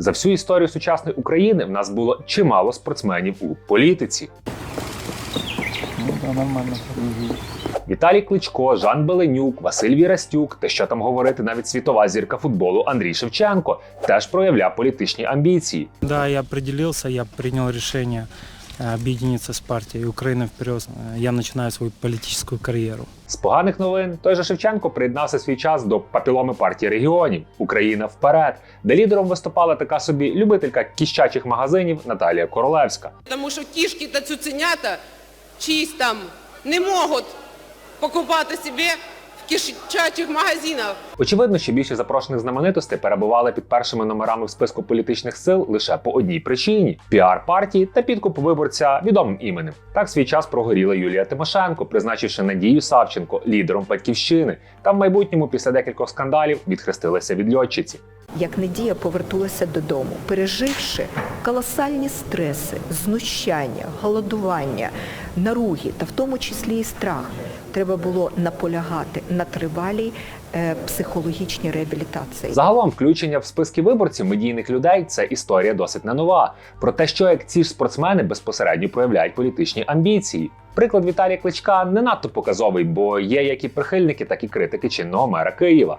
За всю історію сучасної України в нас було чимало спортсменів у політиці. Ну. Віталій Кличко, Жан Беленюк, Василь Вірастюк, та що там говорити, навіть світова зірка футболу Андрій Шевченко теж проявляв політичні амбіції. Да, я приділився, я прийняв решение э, объединиться с партией Украина вперед. Э, Я начинаю свою политическую карьеру. З поганих новин той же Шевченко приєднався свій час до папіломи партії регіонів Україна вперед, де лідером виступала така собі любителька кіщачих магазинів Наталія Королевська. Тому що кішки та цуценята чиїсь там не можуть покупати собі в магазинах. Очевидно, що більше запрошених знаменитостей перебували під першими номерами в списку політичних сил лише по одній причині: піар партії та підкуп виборця відомим іменем. Так свій час прогоріла Юлія Тимошенко, призначивши Надію Савченко лідером батьківщини. Та в майбутньому, після декількох скандалів, відхрестилася від льотчиці. Як Надія повернулася додому, переживши колосальні стреси, знущання, голодування, наруги та в тому числі і страх, треба було наполягати на тривалій е, психологічній реабілітації. Загалом, включення в списки виборців медійних людей це історія досить не нова. Про те, що як ці ж спортсмени безпосередньо проявляють політичні амбіції. Приклад Віталія Кличка не надто показовий, бо є як і прихильники, так і критики чинного мера Києва.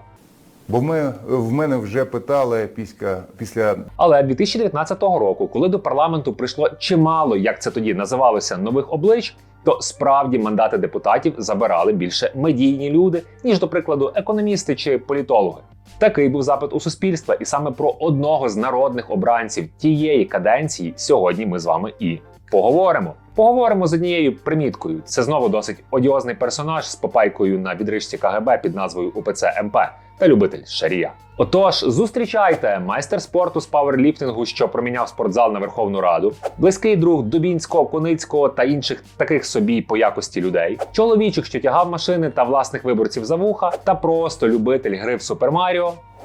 Бо ми, в мене вже питали після, після Але 2019 року, коли до парламенту прийшло чимало, як це тоді називалося, нових облич, то справді мандати депутатів забирали більше медійні люди, ніж, до прикладу, економісти чи політологи. Такий був запит у суспільства, і саме про одного з народних обранців тієї каденції сьогодні ми з вами і поговоримо. Поговоримо з однією приміткою. Це знову досить одіозний персонаж з попайкою на відрижці КГБ під назвою УПЦ МП та любитель Шарія. Отож, зустрічайте майстер спорту з пауерліфтингу, що проміняв спортзал на Верховну Раду, близький друг Дубінського, Коницького та інших таких собі по якості людей, чоловічок, що тягав машини та власних виборців за вуха, та просто любитель гри в Супер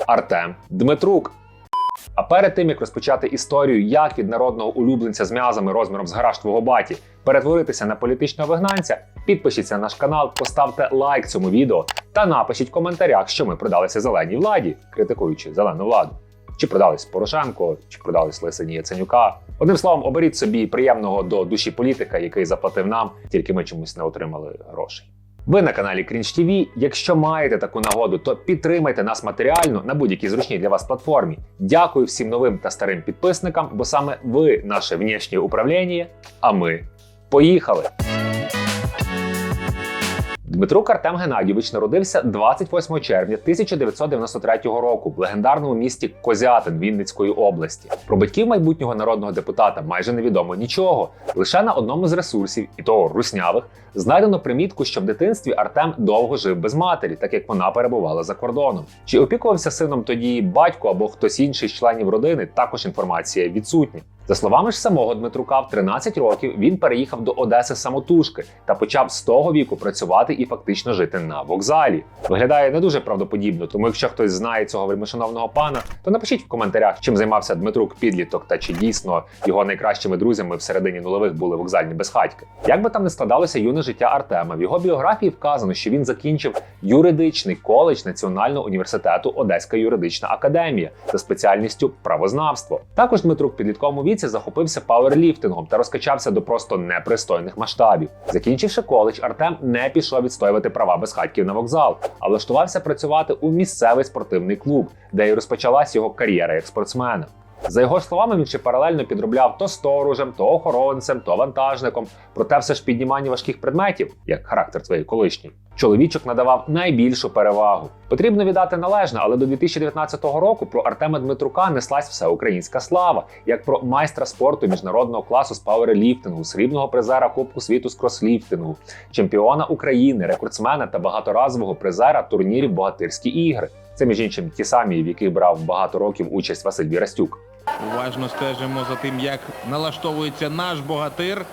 Артем Дмитрук. А перед тим як розпочати історію, як від народного улюбленця з м'язами розміром з гараж твого баті перетворитися на політичного вигнанця, підпишіться на наш канал, поставте лайк цьому відео та напишіть в коментарях, що ми продалися зеленій владі, критикуючи зелену владу. Чи продались Порошенко, чи продались Лисині Яценюка. Одним словом, оберіть собі приємного до душі політика, який заплатив нам, тільки ми чомусь не отримали грошей. Ви на каналі Cringe TV. Якщо маєте таку нагоду, то підтримайте нас матеріально на будь-якій зручній для вас платформі. Дякую всім новим та старим підписникам, бо саме ви наше внішнє управління, а ми поїхали! Дмитрук Артем Геннадійович народився 28 червня 1993 року в легендарному місті Козятин Вінницької області. Про батьків майбутнього народного депутата майже невідомо нічого. Лише на одному з ресурсів, і того руснявих, знайдено примітку, що в дитинстві Артем довго жив без матері, так як вона перебувала за кордоном. Чи опікувався сином тоді батько або хтось інший з членів родини? Також інформація відсутня. За словами ж самого Дмитрука, в 13 років він переїхав до Одеси самотужки та почав з того віку працювати і фактично жити на вокзалі. Виглядає не дуже правдоподібно, тому якщо хтось знає цього вельмишановного пана, то напишіть в коментарях, чим займався Дмитрук підліток та чи дійсно його найкращими друзями в середині нульових були вокзальні безхатьки. Як би там не складалося юне життя Артема, в його біографії вказано, що він закінчив юридичний коледж Національного університету Одеська юридична академія за спеціальністю правознавство. Також Дмитрук підлітковому віці захопився пауерліфтингом та розкачався до просто непристойних масштабів. Закінчивши коледж, Артем не пішов відстоювати права безхатьків на вокзал, а влаштувався працювати у місцевий спортивний клуб, де й розпочалась його кар'єра як спортсмена. За його словами, він ще паралельно підробляв то сторожем, то охоронцем, то вантажником. Проте все ж піднімання важких предметів, як характер твоєї колишньої, чоловічок надавав найбільшу перевагу. Потрібно віддати належне, але до 2019 року про Артема Дмитрука неслась всеукраїнська слава, як про майстра спорту міжнародного класу з пауерліфтингу, срібного призера Кубку світу з кросліфтингу, чемпіона України, рекордсмена та багаторазового призера турнірів Богатирські ігри. Це між іншим ті самі, в яких брав багато років участь Василь Вірастюк. Уважно стежимо за тим, як налаштовується наш богатир.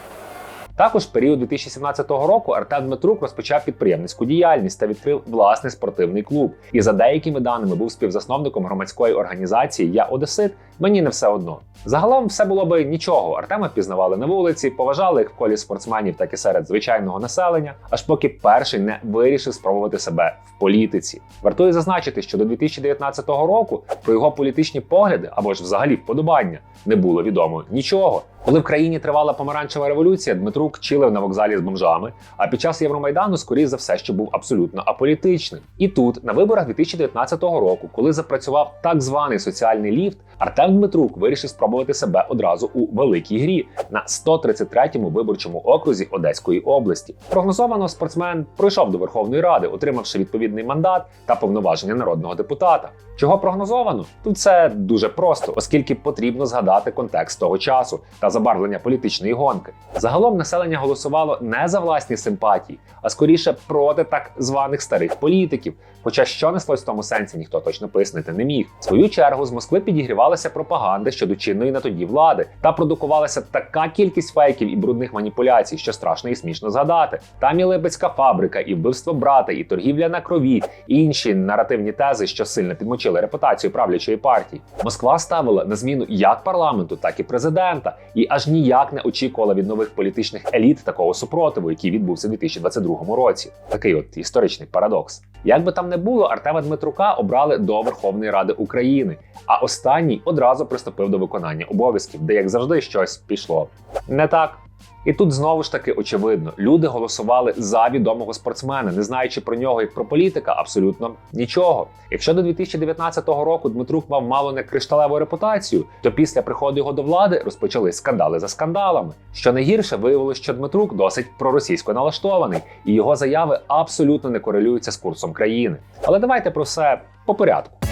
Також в період 2017 року Артем Дмитрук розпочав підприємницьку діяльність та відкрив власний спортивний клуб. І за деякими даними був співзасновником громадської організації Я Одесит. Мені не все одно. Загалом все було би нічого. Артема пізнавали на вулиці, поважали як в колі спортсменів, так і серед звичайного населення, аж поки перший не вирішив спробувати себе в політиці. Вартує зазначити, що до 2019 року про його політичні погляди або ж взагалі вподобання не було відомо нічого. Коли в країні тривала помаранчева революція, Дмитрук чилив на вокзалі з бомжами. А під час Євромайдану, скоріш за все, що був абсолютно аполітичним. І тут, на виборах 2019 року, коли запрацював так званий соціальний ліфт, Артем Дмитрук вирішив спробувати себе одразу у великій грі на 133-му виборчому окрузі Одеської області. Прогнозовано спортсмен пройшов до Верховної Ради, отримавши відповідний мандат та повноваження народного депутата. Чого прогнозовано? Тут це дуже просто, оскільки потрібно згадати контекст того часу та забарвлення політичної гонки. Загалом населення голосувало не за власні симпатії, а скоріше проти так званих старих політиків. Хоча що неслось в тому сенсі, ніхто точно пояснити не міг. В свою чергу з Москви підігрівалася пропаганда щодо чинної на тоді влади, та продукувалася така кількість фейків і брудних маніпуляцій, що страшно і смішно згадати. Там і Либецька фабрика, і вбивство брата, і торгівля на крові, і інші наративні тези, що сильно підмочили репутацію правлячої партії. Москва ставила на зміну як парламенту, так і президента, і аж ніяк не очікувала від нових політичних еліт такого супротиву, який відбувся у 2022 році. Такий от історичний парадокс. Як би там не було, Артема Дмитрука обрали до Верховної Ради України, а останній одразу приступив до виконання обов'язків, де як завжди щось пішло не так. І тут знову ж таки очевидно, люди голосували за відомого спортсмена, не знаючи про нього як про політика, абсолютно нічого. Якщо до 2019 року Дмитрук мав мало не кришталеву репутацію, то після приходу його до влади розпочались скандали за скандалами. Що найгірше, виявилось, що Дмитрук досить проросійсько налаштований, і його заяви абсолютно не корелюються з курсом країни. Але давайте про все по порядку.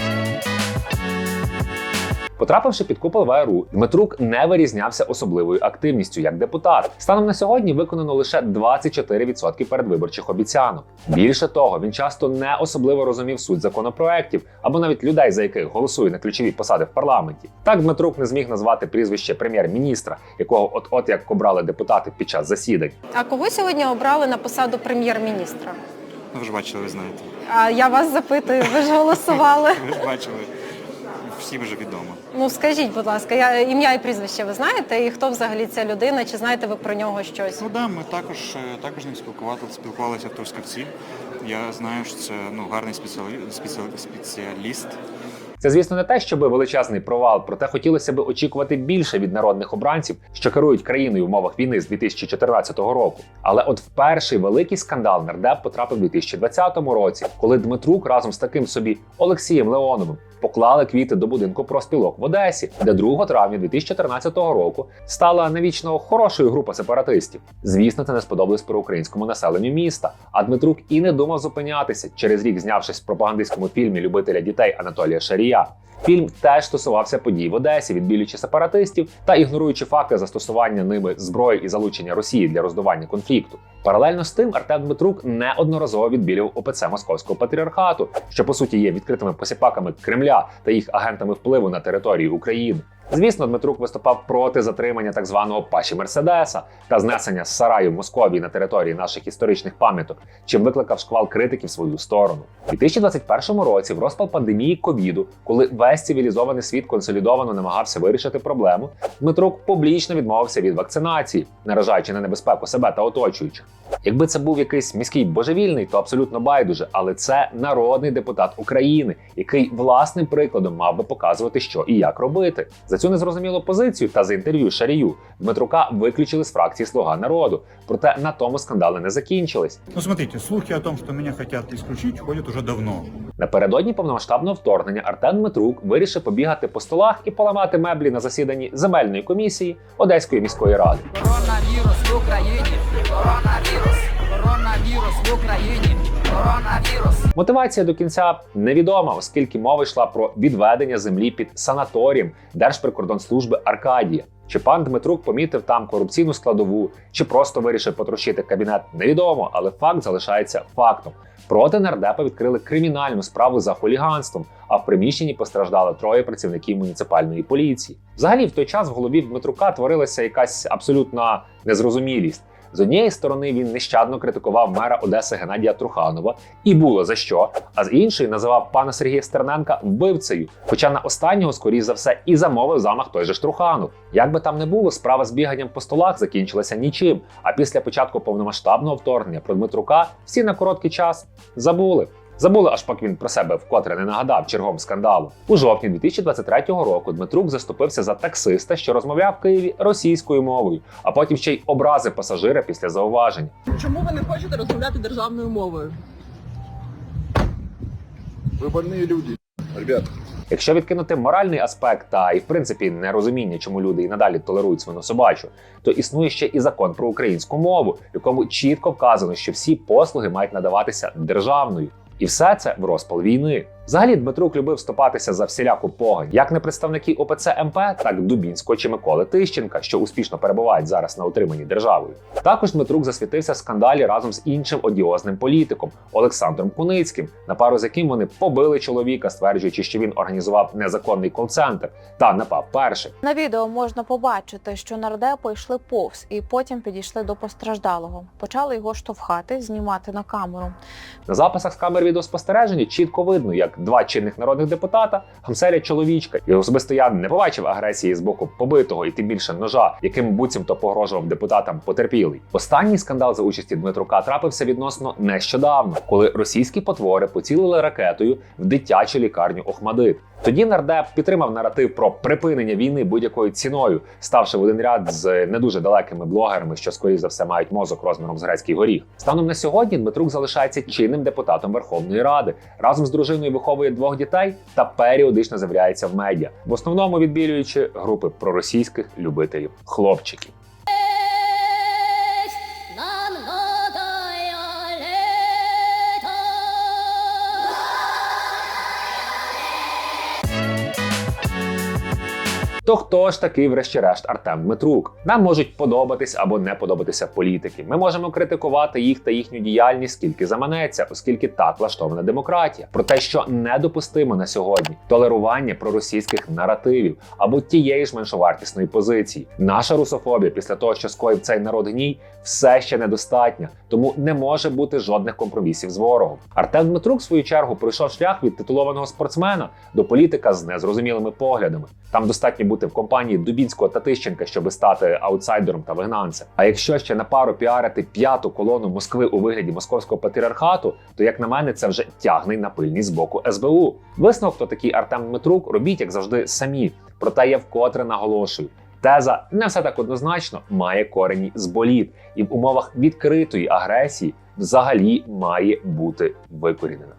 Потрапивши під купол ВРУ, Дмитрук не вирізнявся особливою активністю як депутат. Станом на сьогодні виконано лише 24% передвиборчих обіцянок. Більше того, він часто не особливо розумів суть законопроєктів або навіть людей, за яких голосує на ключові посади в парламенті. Так Дмитрук не зміг назвати прізвище прем'єр-міністра, якого от-от як обрали депутати під час засідань. А кого сьогодні обрали на посаду прем'єр-міністра? Ну, ви ж бачили, ви знаєте. А я вас запитую, ви ж голосували. Ви ж бачили. Всім вже відомо. Ну скажіть, будь ласка, я ім'я і прізвище ви знаєте? І хто взагалі ця людина? Чи знаєте ви про нього щось? Ну да, ми також, е, також ним спілкувалися, спілкувалися в Трускавці. Я знаю, що це ну, гарний спеціалі... спеціалі- спеціаліст. Це, звісно, не те, щоб величезний провал, проте хотілося б очікувати більше від народних обранців, що керують країною в умовах війни з 2014 року. Але от в перший великий скандал нардеп потрапив у 2020 році, коли Дмитрук разом з таким собі Олексієм Леоновим поклали квіти до будинку профспілок в Одесі, де 2 травня 2014 року стала навічно хорошою група сепаратистів. Звісно, це не сподобалось проукраїнському населенню міста. А Дмитрук і не думав зупинятися через рік, знявшись в пропагандистському фільмі любителя дітей Анатолія Шарія. Фільм теж стосувався подій в Одесі, відбілюючи сепаратистів та ігноруючи факти застосування ними зброї і залучення Росії для роздування конфлікту. Паралельно з тим Артем Дмитрук неодноразово відбілював ОПЦ Московського патріархату, що по суті є відкритими посіпаками Кремля та їх агентами впливу на територію України. Звісно, Дмитрук виступав проти затримання так званого Паші Мерседеса та знесення з сараю Московії на території наших історичних пам'яток, чим викликав шквал критики в свою сторону. У 2021 році, в розпал пандемії ковіду, коли весь цивілізований світ консолідовано намагався вирішити проблему, Дмитрук публічно відмовився від вакцинації, наражаючи на небезпеку себе та оточуючих. Якби це був якийсь міський божевільний, то абсолютно байдуже, але це народний депутат України, який власним прикладом мав би показувати, що і як робити. За цю незрозумілу позицію та за інтерв'ю Шарію Дмитрука виключили з фракції Слуга народу. Проте на тому скандали не закінчились. Ну, смотрите, слухи о том, что меня хотят исключить, ходят уже давно. Напередодні повномасштабного вторгнення Артем Дмитрук вирішив побігати по столах і поламати меблі на засіданні земельної комісії Одеської міської ради. Коронавірус в Україні. Коронавірус. Коронавірус в Україні. Коронавірус. Мотивація до кінця невідома, оскільки мова йшла про відведення землі під санаторієм Держприкордонслужби Аркадія. Чи пан Дмитрук помітив там корупційну складову, чи просто вирішив потрощити кабінет, невідомо, але факт залишається фактом. Проти нардепа відкрили кримінальну справу за хуліганством, а в приміщенні постраждали троє працівників муніципальної поліції. Взагалі, в той час в голові Дмитрука творилася якась абсолютна незрозумілість. З однієї сторони він нещадно критикував мера Одеси Геннадія Труханова, і було за що. А з іншої називав пана Сергія Стерненка вбивцею. Хоча на останнього, скоріш за все, і замовив замах той же ж Труханов. Як би там не було, справа з біганням по столах закінчилася нічим. А після початку повномасштабного вторгнення про Дмитрука всі на короткий час забули. Забули, аж поки він про себе вкотре не нагадав чергом скандалу. У жовтні 2023 року Дмитрук заступився за таксиста, що розмовляв в Києві російською мовою, а потім ще й образив пасажира після зауважень. Чому ви не хочете розмовляти державною мовою? Ви больні люди, ребят. Якщо відкинути моральний аспект та і в принципі нерозуміння, чому люди і надалі толерують свинособачу, то існує ще і закон про українську мову, в якому чітко вказано, що всі послуги мають надаватися державною. І все це в розпал війни. Взагалі Дмитрук любив вступатися за всіляку погань, як не представники ОПЦ МП, так Дубінського чи Миколи Тищенка, що успішно перебувають зараз на утриманні державою. Також Дмитрук засвітився в скандалі разом з іншим одіозним політиком Олександром Куницьким, на пару з яким вони побили чоловіка, стверджуючи, що він організував незаконний кол-центр та напав перший. На відео можна побачити, що нардепи йшли повз і потім підійшли до постраждалого. Почали його штовхати, знімати на камеру. На записах з камер відеоспостереження чітко видно, як два чинних народних депутата гамселять чоловічка, і особисто я не побачив агресії з боку побитого і тим більше ножа, яким буцімто погрожував депутатам потерпілий. Останній скандал за участі Дмитрука трапився відносно нещодавно, коли російські потвори поцілили ракетою в дитячу лікарню Охмадит. Тоді нардеп підтримав наратив про припинення війни будь-якою ціною, ставши в один ряд з не дуже далекими блогерами, що скоріш за все мають мозок розміром з грецький горіх. Станом на сьогодні Дмитрук залишається чинним депутатом Верховної Ради. Разом з дружиною виховує двох дітей та періодично з'являється в медіа, в основному відбілюючи групи проросійських любителів хлопчиків. То хто ж такий, врешті-решт, Артем Дмитрук? Нам можуть подобатись або не подобатися політики. Ми можемо критикувати їх та їхню діяльність скільки заманеться, оскільки так влаштована демократія. Про те, що недопустимо на сьогодні толерування проросійських наративів або тієї ж меншовартісної позиції. Наша русофобія після того, що скоїв цей народ гній, все ще недостатня, тому не може бути жодних компромісів з ворогом. Артем Дмитрук, в свою чергу, пройшов шлях від титулованого спортсмена до політика з незрозумілими поглядами. Там достатньо бути в компанії Дубінського та Тищенка, щоб стати аутсайдером та вигнанцем. А якщо ще на пару піарити п'яту колону Москви у вигляді московського патріархату, то як на мене, це вже тягне на пильність з боку СБУ. Висновок, хто такий Артем Дмитрук, робіть як завжди самі. Проте я вкотре наголошую. Теза не все так однозначно має корені з боліт, і в умовах відкритої агресії взагалі має бути викорінена.